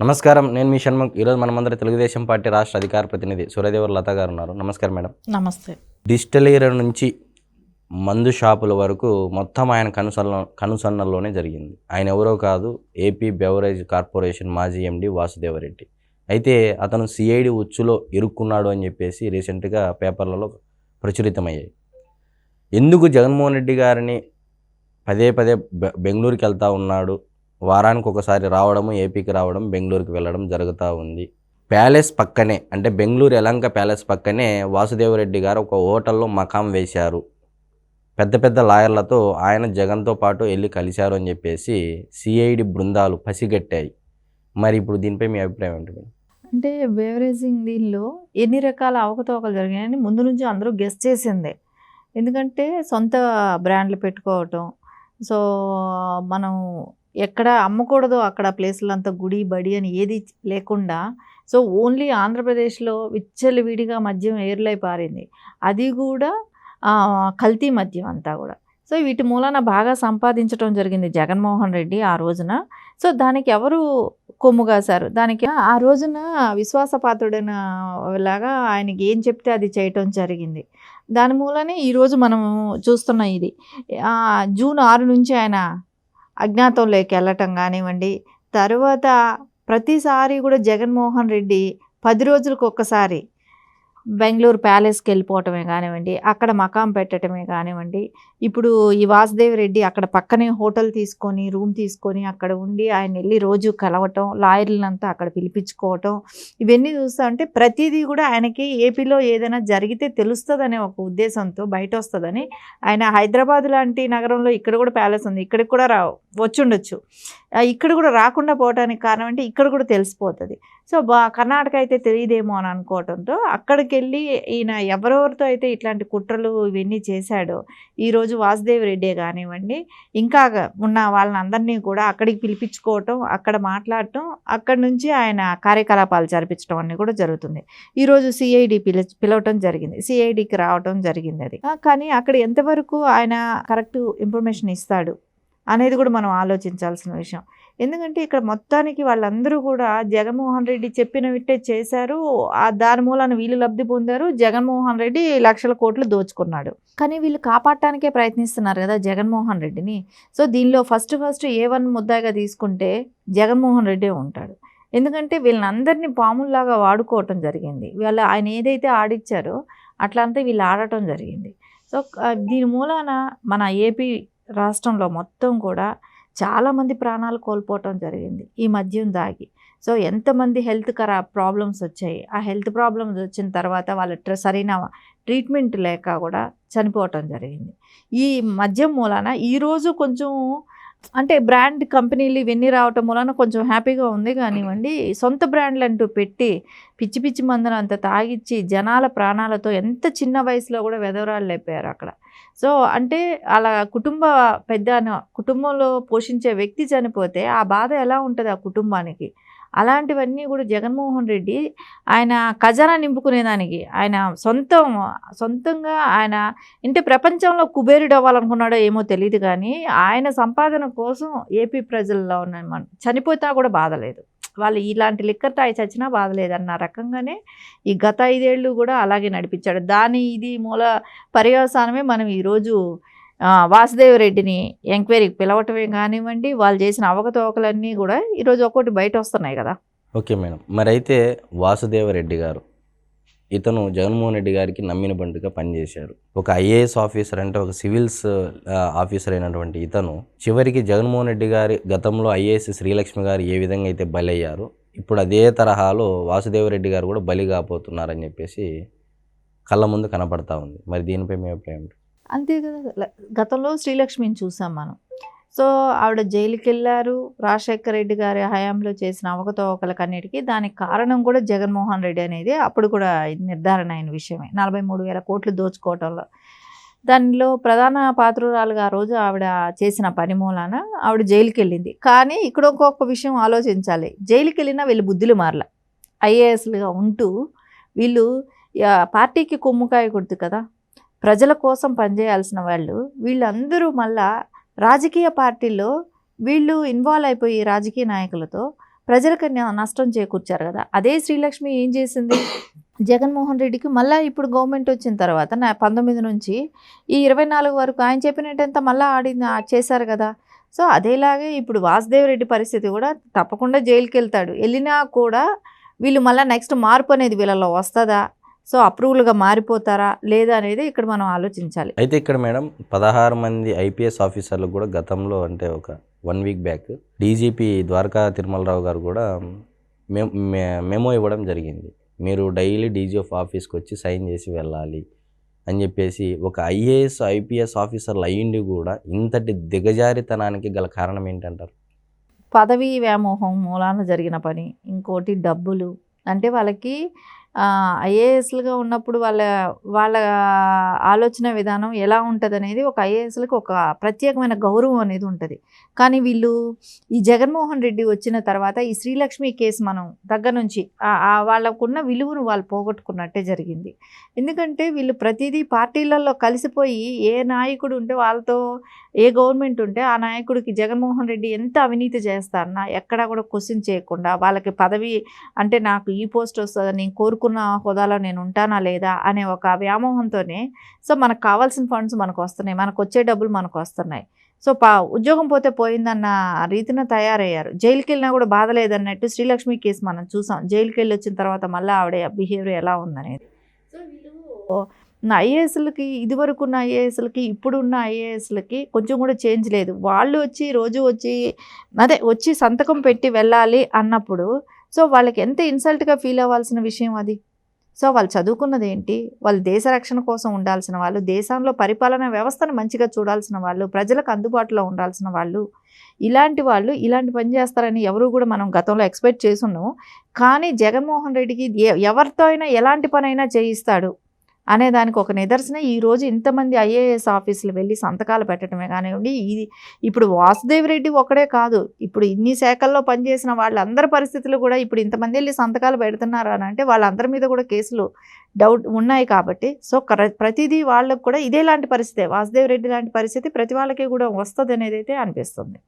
నమస్కారం నేను మీ షణ్ముఖ్. ఈరోజు మనమందరం తెలుగుదేశం పార్టీ రాష్ట్ర అధికార ప్రతినిధి సూర్యదేవర్ లత గారు ఉన్నారు. నమస్కారం మేడం. నమస్తే. డిజిటల్ ఏరియా నుంచి మందు షాపుల వరకు మొత్తం ఆయన కనుసన్న కనుసన్నల్లోనే జరిగింది. ఆయన ఎవరో కాదు ఏపీ బెవరేజ్ కార్పొరేషన్ మాజీ ఎండి వాసుదేవరెడ్డి. అయితే అతను సిఐడి ఉచ్చులో ఇరుక్కున్నాడు అని చెప్పేసి రీసెంట్గా పేపర్లలో ప్రచురితమయ్యాయి. ఎందుకు జగన్మోహన్ రెడ్డి గారిని పదే పదే బె- బెంగళూరుకి వెళ్తా ఉన్నాడు? వారానికి ఒకసారి రావడము ఏపీకి రావడం బెంగళూరుకి వెళ్ళడం జరుగుతూ ఉంది. ప్యాలెస్ పక్కనే అంటే బెంగళూరు ఎలంక ప్యాలెస్ పక్కనే వాసుదేవరెడ్డి గారు ఒక హోటల్లో మకాం వేశారు. పెద్ద పెద్ద లాయర్లతో ఆయన జగన్తో పాటు వెళ్ళి కలిశారు అని చెప్పేసి సిఐడి బృందాలు పసిగట్టాయి. మరి ఇప్పుడు దీనిపై మీ అభిప్రాయం ఏంటి అంటే బేవరేజింగ్ దీనిలో ఎన్ని రకాల అవకతవకలు జరిగాయని ముందు నుంచి అందరూ గెస్ట్ చేసిందే. ఎందుకంటే సొంత బ్రాండ్లు పెట్టుకోవటం సో మనం ఎక్కడ అమ్మకూడదో అక్కడ ప్లేసులంతా గుడి బడి అని ఏది లేకుండా. సో ఓన్లీ ఆంధ్రప్రదేశ్లో విచ్చలవిడిగా మద్యం ఏర్లై పారింది. అది కూడా కల్తీ మద్యం అంతా కూడా. సో వీటి మూలాన బాగా సంపాదించడం జరిగింది జగన్మోహన్ రెడ్డి ఆ రోజున. సో దానికి ఎవరు కొమ్ము కాశారు? దానికి ఆ రోజున విశ్వాసపాత్రుడైన లాగా ఆయనకి ఏం చెప్తే అది చేయటం జరిగింది. దాని మూలనే ఈరోజు మనం చూస్తున్న ఇది. జూన్ ఆరు నుంచి ఆయన అజ్ఞాతంలోకి వెళ్ళటం కానివ్వండి. తర్వాత ప్రతిసారి కూడా జగన్మోహన్ రెడ్డి పది రోజులకు ఒక్కసారి బెంగళూరు ప్యాలెస్కి వెళ్ళిపోవటమే కానివ్వండి అక్కడ మకాం పెట్టడమే కానివ్వండి ఇప్పుడు ఈ వాసుదేవ్ రెడ్డి అక్కడ పక్కనే హోటల్ తీసుకొని రూమ్ తీసుకొని అక్కడ ఉండి ఆయన వెళ్ళి రోజు కలవటం లాయర్లంతా అక్కడ పిలిపించుకోవటం ఇవన్నీ చూస్తామంటే ప్రతిదీ కూడా ఆయనకి ఏపీలో ఏదైనా జరిగితే తెలుస్తుందనే ఒక ఉద్దేశంతో బయట వస్తుందని ఆయన హైదరాబాద్ లాంటి నగరంలో ఇక్కడ కూడా ప్యాలెస్ ఉంది ఇక్కడికి కూడా రా వచ్చుండొచ్చు. ఇక్కడ కూడా రాకుండా పోవడానికి కారణం అంటే ఇక్కడ కూడా తెలిసిపోతుంది. సో బా కర్ణాటక అయితే తెలియదేమో అని అనుకోవడంతో అక్కడికి వెళ్ళి ఈయన ఎవరెవరితో అయితే ఇట్లాంటి కుట్రలు ఇవన్నీ చేశాడో ఈరోజు వాసుదేవ్ రెడ్డే కానివ్వండి ఇంకా ఉన్న వాళ్ళని అందరినీ కూడా అక్కడికి పిలిపించుకోవటం అక్కడ మాట్లాడటం అక్కడ నుంచి ఆయన కార్యకలాపాలు జరిపించడం అన్నీ కూడా జరుగుతుంది. ఈరోజు సిఐడి పిల పిలవటం జరిగింది. సిఐడికి రావటం జరిగింది అది. కానీ అక్కడ ఎంతవరకు ఆయన కరెక్ట్ ఇన్ఫర్మేషన్ ఇస్తాడు? అనేది కూడా మనం ఆలోచించాల్సిన విషయం. ఎందుకంటే ఇక్కడ మొత్తానికి వాళ్ళందరూ కూడా జగన్మోహన్ రెడ్డి చెప్పినవిట్టే చేశారు. ఆ దాని మూలాన వీళ్ళు లబ్ధి పొందారు. జగన్మోహన్ రెడ్డి లక్షల కోట్లు దోచుకున్నాడు. కానీ వీళ్ళు కాపాడటానికే ప్రయత్నిస్తున్నారు కదా జగన్మోహన్ రెడ్డిని. సో దీనిలో ఫస్ట్ ఫస్ట్ ఏ వన్ ముద్దాగా తీసుకుంటే జగన్మోహన్ రెడ్డే ఉంటాడు. ఎందుకంటే వీళ్ళందరినీ పాముల్లాగా వాడుకోవటం జరిగింది. వీళ్ళు ఆయన ఏదైతే ఆడిచ్చారో అట్లా అంతా వీళ్ళు ఆడటం జరిగింది. సో దీని మూలాన మన ఏపీ రాష్ట్రంలో మొత్తం కూడా చాలామంది ప్రాణాలు కోల్పోవటం జరిగింది. ఈ మద్యం దాగి. సో ఎంతమంది హెల్త్ కరా ప్రాబ్లమ్స్ వచ్చాయి. ఆ హెల్త్ ప్రాబ్లమ్స్ వచ్చిన తర్వాత వాళ్ళ ట్ర- సరైన ట్రీట్మెంట్ లేక కూడా చనిపోవటం జరిగింది. ఈ మద్యం మూలాన ఈరోజు కొంచెం అంటే బ్రాండ్ కంపెనీలు ఇవన్నీ రావటం మూలన కొంచెం హ్యాపీగా ఉంది కానివ్వండి. సొంత బ్రాండ్లు అంటూ పెట్టి పిచ్చి పిచ్చి మందులు అంత తాగిచ్చి జనాల ప్రాణాలతో ఎంత చిన్న వయసులో కూడా వెదవరాలు లేపారు అక్కడ. సో అంటే అలా కుటుంబ పెద్ద కుటుంబంలో పోషించే వ్యక్తి చనిపోతే ఆ బాధ ఎలా ఉంటుంది ఆ కుటుంబానికి? అలాంటివన్నీ కూడా జగన్మోహన్ రెడ్డి ఆయన ఖజానా నింపుకునేదానికి. ఆయన సొంతం సొంతంగా ఆయన అంటే ప్రపంచంలో కుబేరుడు అవ్వాలనుకున్నాడో ఏమో తెలియదు కానీ ఆయన సంపాదన కోసం ఏపీ ప్రజల్లో ఉన్న చనిపోతా కూడా బాధ లేదు. వాళ్ళు ఇలాంటి లిక్కర్ తాగి చచ్చినా బాధ లేదన్న రకంగానే ఈ గత ఐదేళ్ళు కూడా అలాగే నడిపించాడు. దాని ఇది మూల పర్యవసానమే మనం ఈరోజు వాసుదేవరెడ్డిని రెడ్డిని ఎంక్వైరీకి పిలవటమే కానివ్వండి వాళ్ళు చేసిన అవకతవకలన్నీ కూడా ఈరోజు ఒక్కోటి బయట వస్తున్నాయి కదా. Okay madam. మరి అయితే వాసుదేవరెడ్డి గారు ఇతను జగన్మోహన్ రెడ్డి గారికి నమ్మిన బంటుగా పనిచేశారు ఒక ఐఏఎస్ ఆఫీసర్ అంటే ఒక సివిల్స్ ఆఫీసర్ అయినటువంటి ఇతను చివరికి జగన్మోహన్ రెడ్డి గారి గతంలో ఐఏఎస్ శ్రీలక్ష్మి గారు ఏ విధంగా అయితే బలయ్యారో ఇప్పుడు అదే తరహాలో వాసుదేవరెడ్డి గారు కూడా బలి కాబోతున్నారని చెప్పేసి కళ్ళ ముందు కనపడతా ఉంది. మరి దీనిపై మీ అభిప్రాయం అంతే కదా. గతంలో శ్రీలక్ష్మిని చూసాం మనం. సో ఆవిడ జైలుకి వెళ్ళారు రాజశేఖర రెడ్డి గారి హయాంలో చేసిన అవకతవకలకన్నిటికీ దానికి కారణం కూడా జగన్మోహన్ రెడ్డి అనేది అప్పుడు కూడా నిర్ధారణ అయిన విషయమే. నలభై మూడు వేల కోట్లు దోచుకోవటంలో. దానిలో ప్రధాన పాత్రురాలుగా ఆ రోజు ఆవిడ చేసిన పని మూలాన ఆవిడ జైలుకి వెళ్ళింది కానీ ఇక్కడ ఇంకొక విషయం ఆలోచించాలి. జైలుకి వెళ్ళినా వీళ్ళు బుద్ధులు మారల. ఐఏఎస్లుగా ఉంటూ వీళ్ళు పార్టీకి కొమ్ముకాయ కొడుతు కదా. ప్రజల కోసం పనిచేయాల్సిన వాళ్ళు వీళ్ళందరూ మళ్ళా రాజకీయ పార్టీల్లో వీళ్ళు ఇన్వాల్వ్ అయిపోయి రాజకీయ నాయకులతో ప్రజలకు నష్టం చేకూర్చారు కదా. అదే శ్రీలక్ష్మి ఏం చేసింది? జగన్మోహన్ రెడ్డికి మళ్ళీ ఇప్పుడు గవర్నమెంట్ వచ్చిన తర్వాత నా పంతొమ్మిది నుంచి ఈ ఇరవై నాలుగు వరకు ఆయన చెప్పినట్టంతా మళ్ళీ ఆడింది ఆ- చేశారు కదా. సో అదేలాగే ఇప్పుడు వాసుదేవ్ రెడ్డి పరిస్థితి కూడా తప్పకుండా జైలుకి వెళ్తాడు వెళ్ళినా కూడా వీళ్ళు మళ్ళీ నెక్స్ట్ మార్పు అనేది వీళ్ళలో వస్తుందా? సో అప్రూవల్గా మారిపోతారా లేదా అనేది ఇక్కడ మనం ఆలోచించాలి. అయితే ఇక్కడ మేడం పదహారు మంది ఐపీఎస్ ఆఫీసర్లకు కూడా గతంలో అంటే ఒక one week back DGP Dwaraka Tirumala Rao గారు కూడా మెమో ఇవ్వడం జరిగింది. మీరు డైలీ డీజీఎఫ్ ఆఫీస్కి వచ్చి సైన్ చేసి వెళ్ళాలి అని చెప్పేసి ఒక ఐఏఎస్ ఐపీఎస్ ఆఫీసర్లు అయ్యిండి కూడా ఇంతటి దిగజారితనానికి గల కారణం ఏంటంటారు? పదవీ వ్యామోహం మూలాన జరిగిన పని ఇంకోటి డబ్బులు. అంటే వాళ్ళకి ఐఏఎస్లుగా ఉన్నప్పుడు వాళ్ళ వాళ్ళ ఆలోచన విధానం ఎలా ఉంటుంది అనేది ఒక ఐఏఎస్లకు ఒక ప్రత్యేకమైన గౌరవం అనేది ఉంటుంది. కానీ వీళ్ళు ఈ జగన్మోహన్ రెడ్డి వచ్చిన తర్వాత ఈ శ్రీలక్ష్మి కేసు మనం దగ్గర నుంచి వాళ్ళకున్న విలువను వాళ్ళు పోగొట్టుకున్నట్టే జరిగింది. ఎందుకంటే వీళ్ళు ప్రతిదీ పార్టీలలో కలిసిపోయి ఏ నాయకుడు ఉంటే వాళ్ళతో ఏ గవర్నమెంట్ ఉంటే ఆ నాయకుడికి జగన్మోహన్ రెడ్డి ఎంత అవినీతి చేస్తారన్నా ఎక్కడా కూడా క్వశ్చన్ చేయకుండా వాళ్ళకి పదవి అంటే నాకు ఈ పోస్ట్ వస్తుందా నేను కోరుకున్న హోదాలో నేను ఉంటానా లేదా అనే ఒక వ్యామోహంతోనే సో మనకు కావాల్సిన ఫండ్స్ మనకు వస్తున్నాయి. మనకు వచ్చే డబ్బులు మనకు వస్తున్నాయి. సో పా ఉద్యోగం పోతే పోయిందన్న రీతిన తయారయ్యారు. జైలుకి వెళ్ళినా కూడా బాధ లేదన్నట్టు శ్రీలక్ష్మి కేసు మనం చూసాం. జైలుకి వెళ్ళి వచ్చిన తర్వాత మళ్ళీ ఆవిడ బిహేవియర్ ఎలా ఉందనేది. సో వీళ్ళు ఐఏఎస్లకి ఇదివరకు ఉన్న ఐఏఎస్లకి ఇప్పుడున్న ఐఏఎస్లకి కొంచెం కూడా చేంజ్ లేదు. వాళ్ళు వచ్చి రోజు వచ్చి అదే వచ్చి సంతకం పెట్టి వెళ్ళాలి అన్నప్పుడు సో వాళ్ళకి ఎంత ఇన్సల్ట్గా ఫీల్ అవ్వాల్సిన విషయం అది? సో వాళ్ళు చదువుకున్నది ఏంటి? వాళ్ళు దేశ రక్షణ కోసం ఉండాల్సిన వాళ్ళు దేశంలో పరిపాలన వ్యవస్థను మంచిగా చూడాల్సిన వాళ్ళు ప్రజలకు అందుబాటులో ఉండాల్సిన వాళ్ళు ఇలాంటి వాళ్ళు ఇలాంటి పని చేస్తారని ఎవరు కూడా మనం గతంలో ఎక్స్పెక్ట్ చేసున్నాం. కానీ జగన్మోహన్ రెడ్డికి ఎ- ఎవరితో అయినా ఎలాంటి పనైనా చేయిస్తాడు. అనే దానికి ఒక నిదర్శనం. ఈ రోజు ఇంతమంది ఐఏఎస్ ఆఫీసులు వెళ్ళి సంతకాలు పెట్టడమే కానివ్వండి ఇది ఇప్పుడు వాసుదేవ్ రెడ్డి ఒకడే కాదు. ఇప్పుడు ఇన్ని శాఖల్లో పనిచేసిన వాళ్ళందరి పరిస్థితులు కూడా ఇప్పుడు ఇంతమంది వెళ్ళి సంతకాలు పెడుతున్నారు అని అంటే వాళ్ళందరి మీద కూడా కేసులు డౌట్ ఉన్నాయి కాబట్టి. సో కర- ప్రతిదీ వాళ్ళకు కూడా ఇదే లాంటి పరిస్థితే వాసుదేవ్ రెడ్డి లాంటి పరిస్థితి ప్రతి వాళ్ళకి కూడా వస్తుంది అనేది అయితే అనిపిస్తుంది.